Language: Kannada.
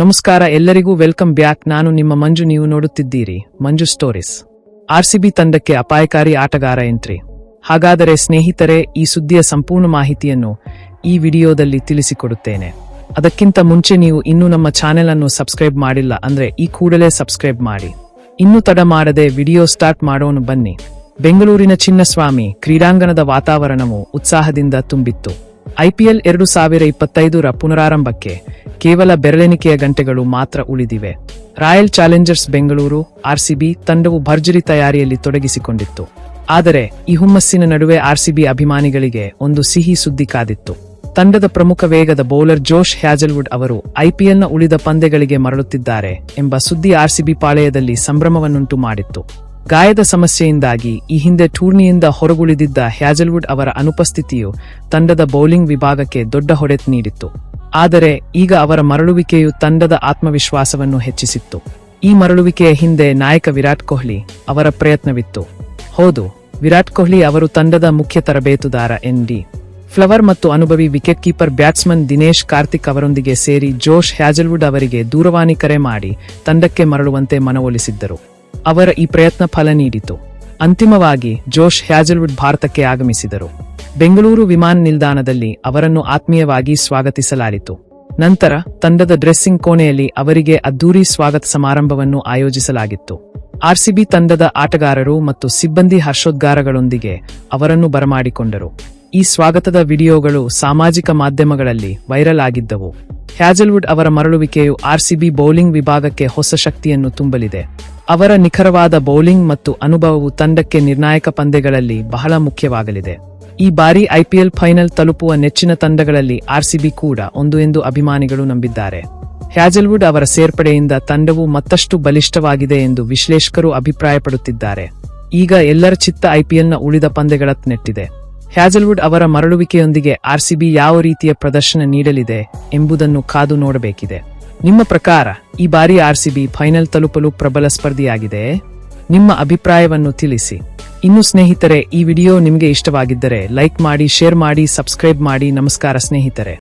ನಮಸ್ಕಾರ, ಎಲ್ಲರಿಗೂ ವೆಲ್ಕಮ್ ಬ್ಯಾಕ್. ನಾನು ನಿಮ್ಮ ಮಂಜು, ನೀವು ನೋಡುತ್ತಿದ್ದೀರಿ ಮಂಜು ಸ್ಟೋರೀಸ್. ಆರ್ಸಿಬಿ ತಂಡಕ್ಕೆ ಅಪಾಯಕಾರಿ ಆಟಗಾರ ಎಂಟ್ರಿ. ಹಾಗಾದರೆ ಸ್ನೇಹಿತರೆ, ಈ ಸುದ್ದಿಯ ಸಂಪೂರ್ಣ ಮಾಹಿತಿಯನ್ನು ಈ ವಿಡಿಯೋದಲ್ಲಿ ತಿಳಿಸಿಕೊಡುತ್ತೇನೆ. ಅದಕ್ಕಿಂತ ಮುಂಚೆ ನೀವು ಇನ್ನೂ ನಮ್ಮ ಚಾನೆಲ್ ಅನ್ನು ಸಬ್ಸ್ಕ್ರೈಬ್ ಮಾಡಿಲ್ಲ ಅಂದ್ರೆ ಈ ಕೂಡಲೇ ಸಬ್ಸ್ಕ್ರೈಬ್ ಮಾಡಿ. ಇನ್ನೂ ತಡ ಮಾಡದೆ ವಿಡಿಯೋ ಸ್ಟಾರ್ಟ್ ಮಾಡೋನು ಬನ್ನಿ. ಬೆಂಗಳೂರಿನ ಚಿನ್ನಸ್ವಾಮಿ, ಕ್ರೀಡಾಂಗಣದ ವಾತಾವರಣವು ಉತ್ಸಾಹದಿಂದ ತುಂಬಿತ್ತು. ಐಪಿಎಲ್ ಎರಡು ಸಾವಿರ ಇಪ್ಪತ್ತೈದರ ಪುನರಾರಂಭಕ್ಕೆ ಕೇವಲ ಬೆರಳೆಣಿಕೆಯ ಗಂಟೆಗಳು ಮಾತ್ರ ಉಳಿದಿವೆ. ರಾಯಲ್ ಚಾಲೆಂಜರ್ಸ್ ಬೆಂಗಳೂರು ಆರ್ಸಿಬಿ ತಂಡವು ಭರ್ಜರಿ ತಯಾರಿಯಲ್ಲಿ ತೊಡಗಿಸಿಕೊಂಡಿತ್ತು. ಆದರೆ ಈ ಹುಮ್ಮಸ್ಸಿನ ನಡುವೆ ಆರ್ಸಿಬಿ ಅಭಿಮಾನಿಗಳಿಗೆ ಒಂದು ಸಿಹಿ ಸುದ್ದಿ ಕಾದಿತ್ತು. ತಂಡದ ಪ್ರಮುಖ ವೇಗದ ಬೌಲರ್ ಜೋಶ್ ಹ್ಯಾಜಲ್ವುಡ್ ಅವರು ಐಪಿಎಲ್ನ ಉಳಿದ ಪಂದ್ಯಗಳಿಗೆ ಮರಳುತ್ತಿದ್ದಾರೆ ಎಂಬ ಸುದ್ದಿ ಆರ್ಸಿಬಿ ಪಾಳೆಯದಲ್ಲಿ ಸಂಭ್ರಮವನ್ನುಂಟು ಮಾಡಿತ್ತು. ಗಾಯದ ಸಮಸ್ಯೆಯಿಂದಾಗಿ ಈ ಹಿಂದೆ ಟೂರ್ನಿಯಿಂದ ಹೊರಗುಳಿದಿದ್ದ ಹ್ಯಾಜಲ್ವುಡ್ ಅವರ ಅನುಪಸ್ಥಿತಿಯು ತಂಡದ ಬೌಲಿಂಗ್ ವಿಭಾಗಕ್ಕೆ ದೊಡ್ಡ ಹೊಡೆತ ನೀಡಿತ್ತು. ಆದರೆ ಈಗ ಅವರ ಮರಳುವಿಕೆಯು ತಂಡದ ಆತ್ಮವಿಶ್ವಾಸವನ್ನು ಹೆಚ್ಚಿಸಿತ್ತು. ಈ ಮರಳುವಿಕೆಯ ಹಿಂದೆ ನಾಯಕ ವಿರಾಟ್ ಕೊಹ್ಲಿ ಅವರ ಪ್ರಯತ್ನವಿತ್ತು. ಹೌದು, ವಿರಾಟ್ ಕೊಹ್ಲಿ ಅವರು ತಂಡದ ಮುಖ್ಯ ತರಬೇತುದಾರ ಎನ್ಡಿ. ಫ್ಲವರ್ ಮತ್ತು ಅನುಭವಿ wicket keeper batsman Dinesh Karthik ಅವರೊಂದಿಗೆ ಸೇರಿ ಜೋಶ್ ಹ್ಯಾಜಲ್ವುಡ್ ಅವರಿಗೆ ದೂರವಾಣಿ ಕರೆ ಮಾಡಿ ತಂಡಕ್ಕೆ ಮರಳುವಂತೆ ಮನವೊಲಿಸಿದ್ದರು. ಅವರ ಈ ಪ್ರಯತ್ನ ಫಲ ನೀಡಿತು. ಅಂತಿಮವಾಗಿ ಜೋಶ್ ಹ್ಯಾಜಲ್ವುಡ್ ಭಾರತಕ್ಕೆ ಆಗಮಿಸಿದರು. ಬೆಂಗಳೂರು ವಿಮಾನ ನಿಲ್ದಾಣದಲ್ಲಿ ಅವರನ್ನು ಆತ್ಮೀಯವಾಗಿ ಸ್ವಾಗತಿಸಲಾಯಿತು. ನಂತರ ತಂಡದ ಡ್ರೆಸ್ಸಿಂಗ್ ಕೋಣೆಯಲ್ಲಿ ಅವರಿಗೆ ಅದ್ದೂರಿ ಸ್ವಾಗತ ಸಮಾರಂಭವನ್ನು ಆಯೋಜಿಸಲಾಗಿತ್ತು. ಆರ್ಸಿಬಿ ತಂಡದ ಆಟಗಾರರು ಮತ್ತು ಸಿಬ್ಬಂದಿ ಹರ್ಷೋದ್ಗಾರಗಳೊಂದಿಗೆ ಅವರನ್ನು ಬರಮಾಡಿಕೊಂಡರು. ಈ ಸ್ವಾಗತದ ವಿಡಿಯೋಗಳು ಸಾಮಾಜಿಕ ಮಾಧ್ಯಮಗಳಲ್ಲಿ ವೈರಲ್ ಆಗಿದ್ದವು. ಹ್ಯಾಜಲ್ವುಡ್ ಅವರ ಮರಳುವಿಕೆಯು ಆರ್ಸಿಬಿ ಬೌಲಿಂಗ್ ವಿಭಾಗಕ್ಕೆ ಹೊಸ ಶಕ್ತಿಯನ್ನು ತುಂಬಲಿದೆ. ಅವರ ನಿಖರವಾದ ಬೌಲಿಂಗ್ ಮತ್ತು ಅನುಭವವು ತಂಡಕ್ಕೆ ನಿರ್ಣಾಯಕ ಪಂದ್ಯಗಳಲ್ಲಿ ಬಹಳ ಮುಖ್ಯವಾಗಲಿದೆ. ಈ ಬಾರಿ ಐಪಿಎಲ್ ಫೈನಲ್ ತಲುಪುವ ನೆಚ್ಚಿನ ತಂಡಗಳಲ್ಲಿ ಆರ್ಸಿಬಿ ಕೂಡ ಒಂದು ಎಂದು ಅಭಿಮಾನಿಗಳು ನಂಬಿದ್ದಾರೆ. ಹ್ಯಾಜಲ್ವುಡ್ ಅವರ ಸೇರ್ಪಡೆಯಿಂದ ತಂಡವು ಮತ್ತಷ್ಟು ಬಲಿಷ್ಠವಾಗಿದೆ ಎಂದು ವಿಶ್ಲೇಷಕರು ಅಭಿಪ್ರಾಯಪಡುತ್ತಿದ್ದಾರೆ. ಈಗ ಎಲ್ಲರ ಚಿತ್ತ ಐಪಿಎಲ್ನ ಉಳಿದ ಪಂದ್ಯಗಳತ್ತ ನೆಟ್ಟಿದೆ ಹ್ಯಾಜಲ್ವುಡ್ ಅವರ ಮರಳುವಿಕೆಯೊಂದಿಗೆ ಆರ್ಸಿಬಿ ಯಾವ ರೀತಿಯ ಪ್ರದರ್ಶನ ನೀಡಲಿದೆ ಎಂಬುದನ್ನು ಕಾದು ನೋಡಬೇಕಿದೆ. ನಿಮ್ಮ ಪ್ರಕಾರ ಈ ಬಾರಿ ಆರ್ಸಿಬಿ ಫೈನಲ್ ತಲುಪಲು ಪ್ರಬಲ ಸ್ಪರ್ಧಿಯಾಗಿದೆ? ನಿಮ್ಮ ಅಭಿಪ್ರಾಯವನ್ನು ತಿಳಿಸಿ. ಇನ್ನು ಸ್ನೇಹಿತರೆ, ಈ ವಿಡಿಯೋ ನಿಮಗೆ ಇಷ್ಟವಾಗಿದ್ದರೆ ಲೈಕ್ ಮಾಡಿ, ಶೇರ್ ಮಾಡಿ, ಸಬ್ಸ್ಕ್ರೈಬ್ ಮಾಡಿ. ನಮಸ್ಕಾರ ಸ್ನೇಹಿತರೆ.